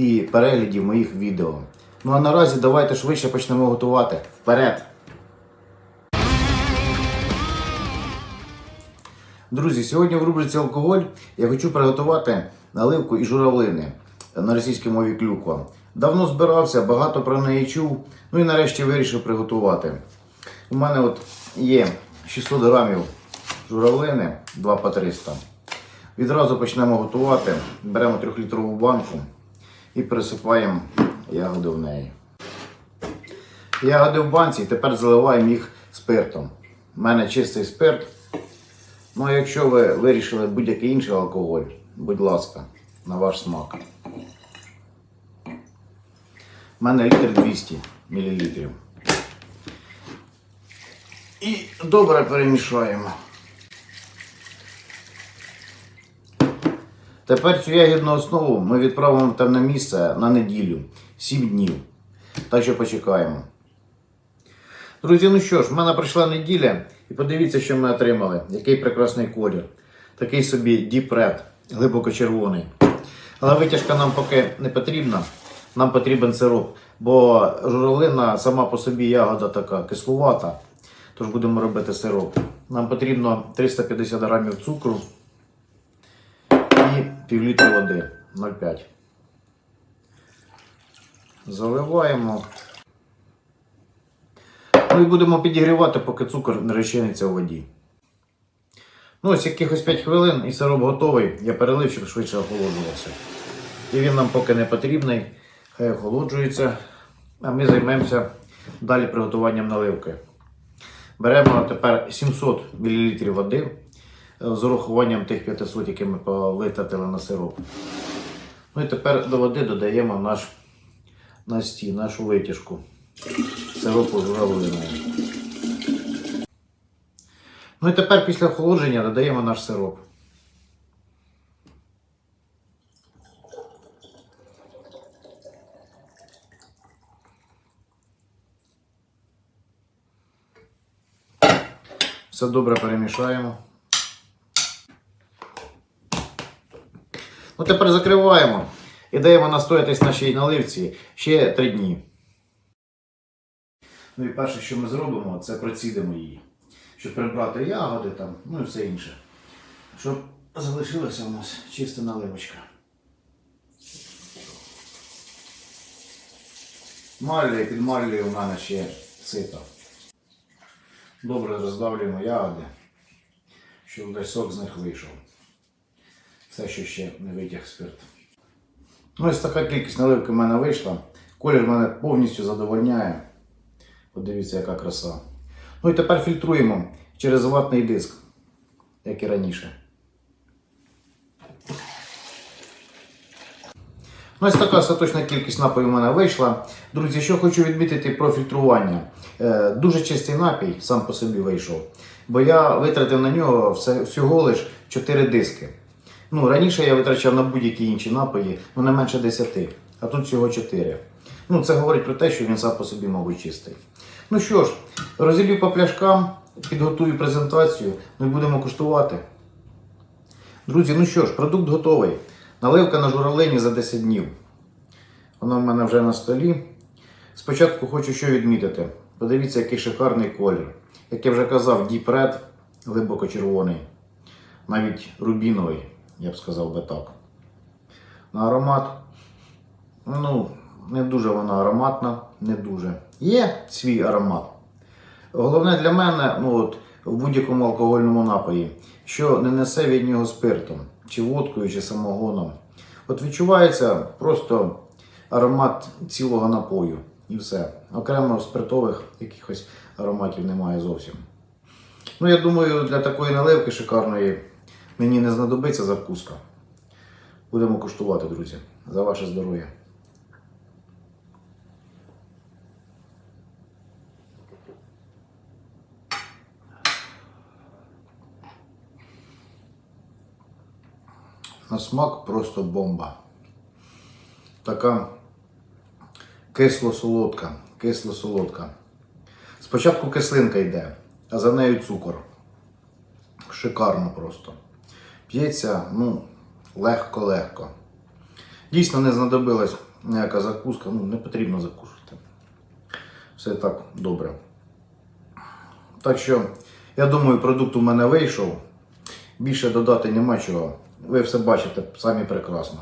і переглядів моїх відео. Ну а наразі давайте швидше почнемо готувати. Вперед! Друзі, сьогодні в рубриці алкоголь я хочу приготувати наливку і журавлини на російській мові клюква. Давно збирався, багато про неї чув, ну і нарешті вирішив приготувати. У мене от є 600 грамів журавлини, 2 по 300. Відразу почнемо готувати. Беремо 3-літрову банку і пересипаємо ягоди в неї. Ягоди в банці, тепер заливаємо їх спиртом. У мене чистий спирт. Ну а якщо ви вирішили будь-який інший алкоголь, будь ласка, на ваш смак. У мене літр 200 мл. І добре перемішаємо. Тепер цю ягідну основу ми відправимо в темне місце на неділю, 7 днів. Так що почекаємо. Друзі, ну що ж, в мене пройшла неділя, і подивіться, що ми отримали. Який прекрасний колір. Такий собі Deep Red, глибоко червоний. Але витяжка нам поки не потрібна. Нам потрібен сироп, бо журавлина сама по собі ягода така кислувата. Тож будемо робити сироп. Нам потрібно 350 грамів цукру і пів літра води 0,5. Заливаємо. Ну і будемо підігрівати, поки цукор не розчиниться у воді. Ну, ось якихось 5 хвилин і сироп готовий. Я перелив, щоб швидше охолоджувався. І він нам поки не потрібний. Хай охолоджується. А ми займемося далі приготуванням наливки. Беремо тепер 700 мл води з урахуванням тих 500, які ми витратили на сироп. Ну і тепер до води додаємо наш настій, нашу витяжку сиропу з журавлиною. Ну і тепер після охолодження додаємо наш сироп. Все добре перемішаємо. Ну, тепер закриваємо і даємо настоятись нашій наливці ще 3 дні. Ну і перше, що ми зробимо, це процідимо її. Щоб прибрати ягоди там, ну і все інше. Щоб залишилася у нас чиста наливочка. Маллі під маллею у мене ще сито. Добре роздавлюємо ягоди, щоб весь сок з них вийшов. Все, що ще не витяг спирт. Ну, ось така кількість наливки в мене вийшла. Колір мене повністю задовольняє. Подивіться, яка краса. Ну і тепер фільтруємо через ватний диск, як і раніше. Ну, ось така остаточна кількість напою в мене вийшла. Друзі, що хочу відмітити про фільтрування. Е, дуже чистий напій сам по собі вийшов. Бо я витратив на нього всього лиш 4 диски. Ну, раніше я витрачав на будь-які інші напої, ну не менше 10, а тут всього 4. Ну, це говорить про те, що він сам по собі, мабуть, чистий. Ну що ж, розділю по пляшкам, підготую презентацію, і будемо куштувати. Друзі, ну що ж, продукт готовий. Наливка на журавлині за 10 днів. Вона в мене вже на столі. Спочатку хочу що відмітити. Подивіться, який шикарний колір. Як я вже казав, Red, глибоко червоний. Навіть рубіновий, я б сказав би так. Аромат. Ну, не дуже вона ароматна, не дуже. Є свій аромат. Головне для мене, ну от, в будь-якому алкогольному напої, що не несе від нього спиртом, чи водкою, чи самогоном. От відчувається просто аромат цілого напою. І все. Окремо спиртових якихось ароматів немає зовсім. Ну, я думаю, для такої наливки шикарної Мені не знадобиться закуска. Будемо куштувати, друзі, за ваше здоров'я. На смак просто бомба. Така кисло-солодка, кисло-солодка. Спочатку кислинка йде, а за нею цукор. Шикарно просто. П'ється, ну, легко-легко. Дійсно не знадобилась ніяка закуска, ну не потрібно закушувати. Все так добре. Так що, я думаю, продукт у мене вийшов. Більше додати нема чого. Ви все бачите самі прекрасно.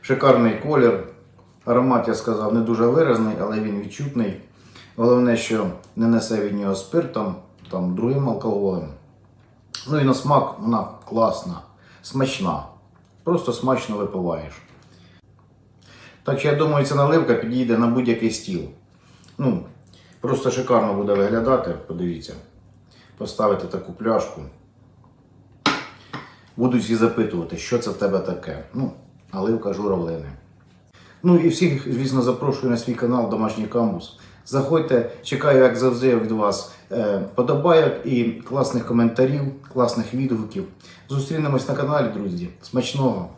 Шикарний колір. Аромат, я сказав, не дуже виразний, але він відчутний. Головне, що не несе від нього спиртом, там другим алкоголем. Ну і на смак вона класна, смачна. Просто смачно випиваєш. Так що я думаю, ця наливка підійде на будь-який стіл. Ну, просто шикарно буде виглядати, подивіться. Поставити таку пляшку. Будуть всі запитувати, що це в тебе таке. Ну, наливка журавлини. Ну і всіх, звісно, запрошую на свій канал Домашній Камбус. Заходьте, чекаю, як завжди, від вас е, подобайок і класних коментарів, класних відгуків. Зустрінемось на каналі, друзі. Смачного!